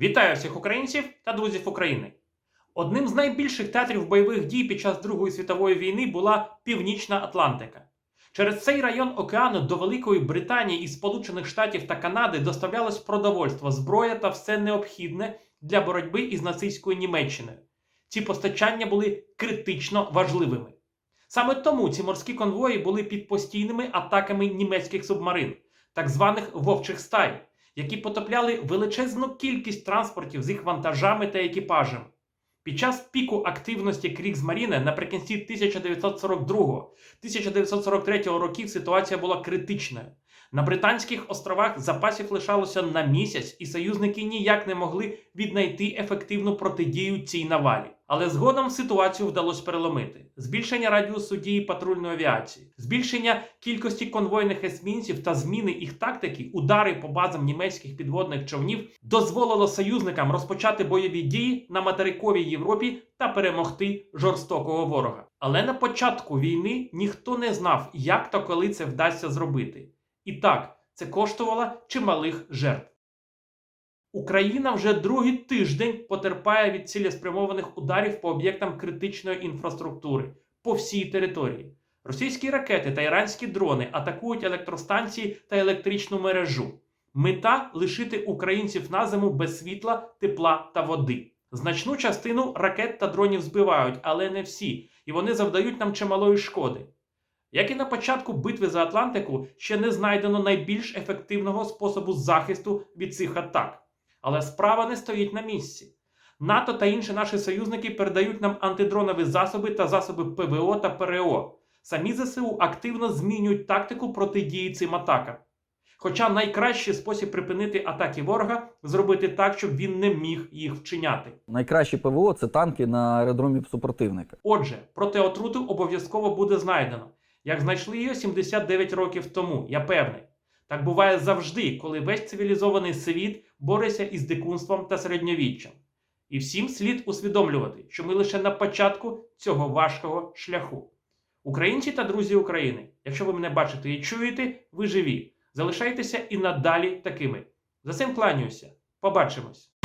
Вітаю всіх українців та друзів України. Одним з найбільших театрів бойових дій під час Другої світової війни була Північна Атлантика. Через цей район океану до Великої Британії і Сполучених Штатів та Канади доставлялось продовольство, зброя та все необхідне для боротьби із нацистською Німеччиною. Ці постачання були критично важливими. Саме тому ці морські конвої були під постійними атаками німецьких субмарин, так званих вовчих стай, які потопляли величезну кількість транспортів з їх вантажами та екіпажем. Під час піку активності Крігсмаріне наприкінці 1942-1943 років ситуація була критичною. На Британських островах запасів лишалося на місяць, і союзники ніяк не могли віднайти ефективну протидію цій навалі. Але згодом ситуацію вдалося переломити: збільшення радіусу дії патрульної авіації, збільшення кількості конвойних есмінців та зміни їх тактики, удари по базам німецьких підводних човнів дозволило союзникам розпочати бойові дії на материковій Європі та перемогти жорстокого ворога. Але на початку війни ніхто не знав, як та коли це вдасться зробити. І так, це коштувало чималих жертв. Україна вже другий тиждень потерпає від цілеспрямованих ударів по об'єктам критичної інфраструктури по всій території. Російські ракети та іранські дрони атакують електростанції та електричну мережу. Мета лишити українців на зиму без світла, тепла та води. Значну частину ракет та дронів збивають, але не всі, і вони завдають нам чималої шкоди. Як і на початку битви за Атлантику, ще не знайдено найбільш ефективного способу захисту від цих атак. Але справа не стоїть на місці. НАТО та інші наші союзники передають нам антидронові засоби та засоби ПВО та ПРО. Самі ЗСУ активно змінюють тактику протидії цим атакам. Хоча найкращий спосіб припинити атаки ворога зробити так, щоб він не міг їх вчиняти. Найкраще ПВО це танки на аеродромі супротивника. Отже, протиотруту обов'язково буде знайдено, як знайшли її 79 років тому, я певний. Так буває завжди, коли весь цивілізований світ бореться із дикунством та середньовіччям. І всім слід усвідомлювати, що ми лише на початку цього важкого шляху. Українці та друзі України, якщо ви мене бачите і чуєте, ви живі. Залишайтеся і надалі такими. За цим кланяюся. Побачимось!